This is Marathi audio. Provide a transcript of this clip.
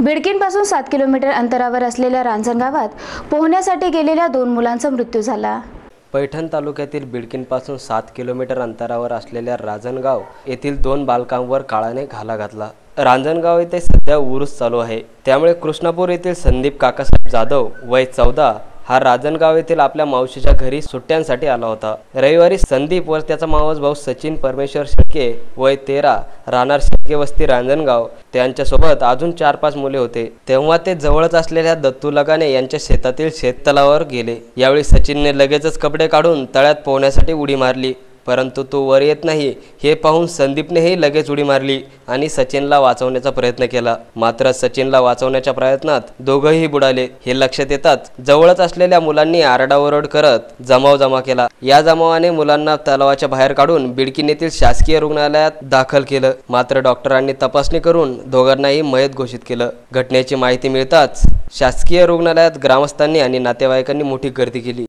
बिडकीनपासून सात किलोमीटर अंतरावर असलेल्या रांजण गावात पोहण्यासाठी गेलेल्या दोन मुलांचा मृत्यू झाला. पैठण तालुक्यातील बिडकीनपासून सात किलोमीटर अंतरावर असलेल्या राजणगाव येथील दोन बालकांवर काळाने घाला घातला. रांजणगाव येथे सध्या उरूस चालू आहे. त्यामुळे कृष्णापूर येथील संदीप काकासाहेब जाधव वय चौदा हा राजनगाव येथील आपल्या मावशीच्या घरी सुट्ट्यांसाठी आला होता. रविवारी संदीप व त्याचा मावस भाऊ सचिन परमेश्वर शेळके वय तेरा राहणार शेळके वस्ती रांजणगाव. त्यांच्यासोबत अजून चार पाच मुले होते. तेव्हा ते जवळच असलेल्या दत्तू लगाने यांच्या शेतातील शेततलावर गेले. यावेळी सचिनने लगेचच कपडे काढून तळ्यात पोहण्यासाठी उडी मारली. परंतु तो वर येत नाही. हे पाहून संदीपनेही लगेच उडी मारली आणि सचिनला वाचवण्याचा प्रयत्न केला. मात्र सचिनला वाचवण्याच्या प्रयत्नात दोघंही बुडाले. हे लक्षात येताच जवळच असलेल्या मुलांनी आरडाओरड करत जमाव जमा केला. या जमावाने मुलांना तलावाच्या बाहेर काढून बिडकीन येथील शासकीय रुग्णालयात दाखल केलं. मात्र डॉक्टरांनी तपासणी करून दोघांनाही मयत घोषित केलं. घटनेची माहिती मिळताच शासकीय रुग्णालयात ग्रामस्थांनी आणि नातेवाईकांनी मोठी गर्दी केली.